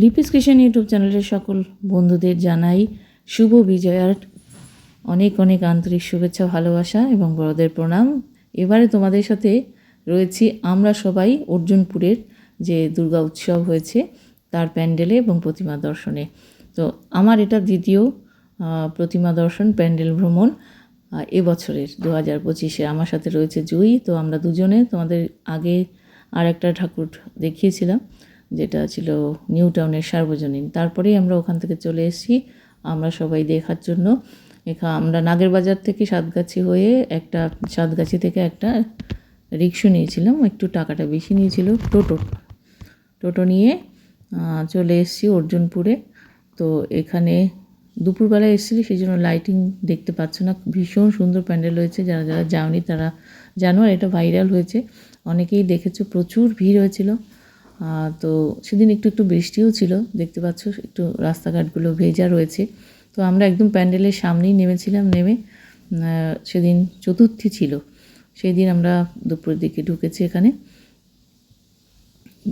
Lipi's kitchen YouTube চ্যানেলের সকল বন্ধুদের জানাই শুভ বিজয়ার অনেক অনেক আন্তরিক শুভেচ্ছা, ভালোবাসা এবং বড়দের প্রণাম। এবারে তোমাদের সাথে রয়েছি আমরা সবাই অর্জুনপুরের যে দুর্গা উৎসব হয়েছে তার প্যান্ডেলে এবং প্রতিমা দর্শনে। তো আমার এটা দ্বিতীয় প্রতিমা দর্শন, প্যান্ডেল ভ্রমণ এবছরের দু হাজার পঁচিশে। আমার সাথে রয়েছে জুই, তো আমরা দুজনে তোমাদের আগে আর একটা ঠাকুর দেখিয়েছিলাম। যেটা ছিল নিউ টাউনের সার্বজনীন। তারপরেই আমরা ওখান থেকে চলে এসেছি। আমরা সবাই দেখার জন্য। এখা, আমরা নাগের বাজার থেকে সাতগাছি হয়ে একটা, সাতগাছি থেকে একটা রিক্সা নিয়েছিলাম। একটু টাকাটা বেশি নিয়েছিল টোটো। টোটো নিয়ে চলে এসেছি অর্জুনপুরে। তো এখানে দুপুরবেলায় এসেছিলি সেই জন্য লাইটিং দেখতে পাচ্ছ না। ভীষণ সুন্দর প্যান্ডেল হয়েছে যারা যারা যাওনি তারা জানো এটা ভাইরাল হয়েছে। অনেকেই দেখেছ, প্রচুর ভিড় হয়েছিল। তো সেদিন একটু একটু বৃষ্টিও ছিল, দেখতে পাচ্ছ একটু রাস্তাঘাটগুলো ভেজা রয়েছে। তো আমরা একদম প্যান্ডেলের সামনেই নেমেছিলাম, নেমে সেদিন চতুর্থী ছিল। সেই দিন আমরা দুপুরের দিকে ঢুকেছি এখানে।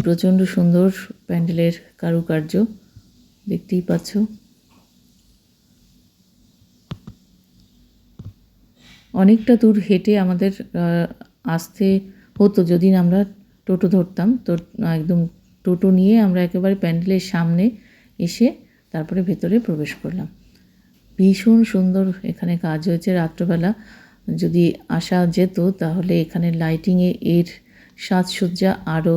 প্রচণ্ড সুন্দর প্যান্ডেলের কারুকার্য, দেখতেই পাচ্ছ। অনেকটা দূর হেঁটে আমাদের আসতে হতো যদি আমরা টোটো ধরতাম। তো একদম টোটো নিয়ে আমরা একেবারে প্যান্ডেলের সামনে এসে তারপরে ভেতরে প্রবেশ করলাম। ভীষণ সুন্দর এখানে কাজ হয়েছে রাত্রবেলা। যদি আসা যেত তাহলে এখানে লাইটিংয়ে এর সাজসজ্জা আরও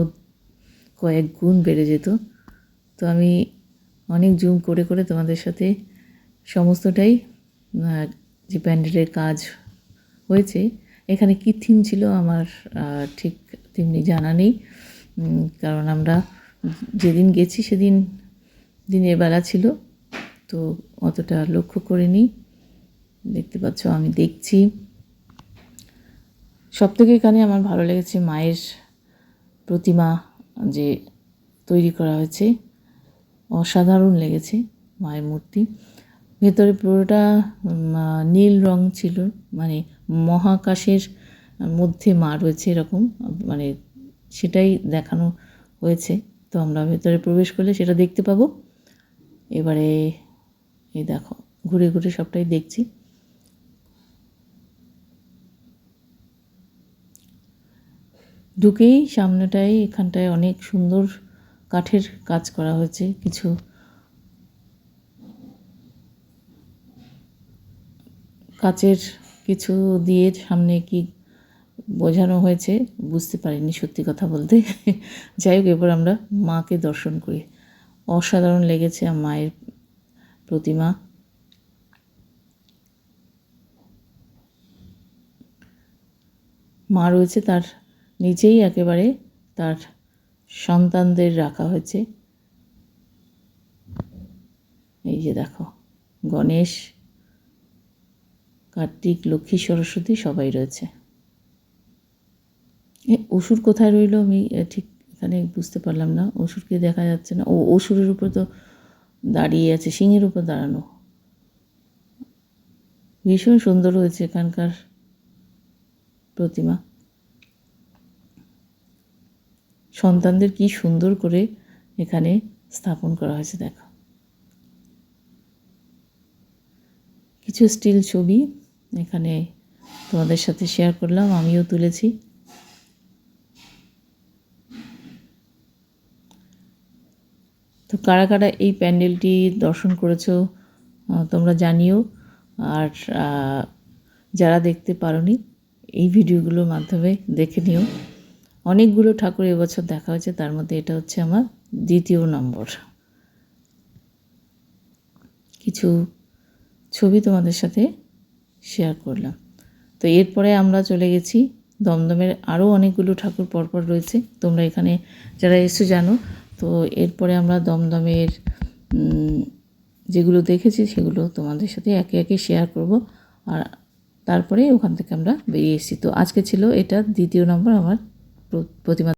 কয়েক গুণ বেড়ে যেত। তো আমি অনেক জুম করে করে তোমাদের সাথে সমস্তটাই যে প্যান্ডেলের কাজ হয়েছে, এখানে কী থিম ছিল আমার ঠিক তেমনি জানা নেই। কারণ আমরা যেদিন গেছি সেদিন দিনের বেলা ছিল, তো অতটা লক্ষ্য করিনি। দেখতে পাচ্ছ, আমি দেখছি। সব থেকে এখানে আমার ভালো লেগেছে মায়ের প্রতিমা যে তৈরি করা হয়েছে। অসাধারণ লেগেছে মায়ের মূর্তি। ভেতরে পুরোটা নীল রং ছিল মানে মহাকাশের মধ্যে মা রয়েছে এরকম মানে সেটাই দেখানো হয়েছে। তো আমরা ভেতরে প্রবেশ করলে সেটা দেখতে পাবো। এবারে এই দেখো, ঘুরে ঘুরে সবটাই দেখছি। ঢুকেই সামনেটায়, এখানটায় অনেক সুন্দর কাঠের কাজ করা হয়েছে, কিছু কাচের কিছু দিয়ে সামনে কি বোঝানো হয়েছে, বুঝতে পারিনি সত্যি কথা বলতে। যাই হোক, এবার আমরা মাকে দর্শন করি। অসাধারণ লেগেছে মায়ের প্রতিমা। মা রয়েছে তার নিচেই একেবারে তার সন্তানদের রাখা হয়েছে। এই যে দেখো, গণেশ, কার্তিক, লক্ষ্মী, সরস্বতী সবাই রয়েছে। অসুর কোথায় রইল আমি ঠিক এখানে বুঝতে পারলাম না। অসুরকে দেখা যাচ্ছে না। ও অসুরের উপর তো দাঁড়িয়ে আছে, সিংহের উপর দাঁড়ানো। ভীষণ সুন্দর হয়েছে এখানকার প্রতিমা। সন্তানদের কি সুন্দর করে এখানে স্থাপন করা হয়েছে, দেখো। কিছু স্টিল ছবি এখানে তোমাদের সাথে শেয়ার করলাম, আমিও তুলেছি। তো কারা কারা এই প্যান্ডেলটি দর্শন করেছ তোমরা জানিও। আর যারা দেখতে পারোনি, এই ভিডিওগুলোর মাধ্যমে দেখে নিও। অনেকগুলো ঠাকুর এবছর দেখা হয়েছে, তার মধ্যে এটা হচ্ছে আমার দ্বিতীয় নম্বর। কিছু ছবি তোমাদের সাথে শেয়ার করলাম। তো এরপরে আমরা চলে গেছি, দমদমের আরও অনেকগুলো ঠাকুর পরপর রয়েছে। তোমরা এখানে যারা এসে জানো তো এরপরে আমরা দমদমের যেগুলো দেখেছি সেগুলো তোমাদের সাথে একে একে শেয়ার করব। আর তারপরে ওখান থেকে আমরা বেরিয়ে এসেছি। তো আজকে ছিল এটা দ্বিতীয় নম্বর আমার প্র- প্রতিমা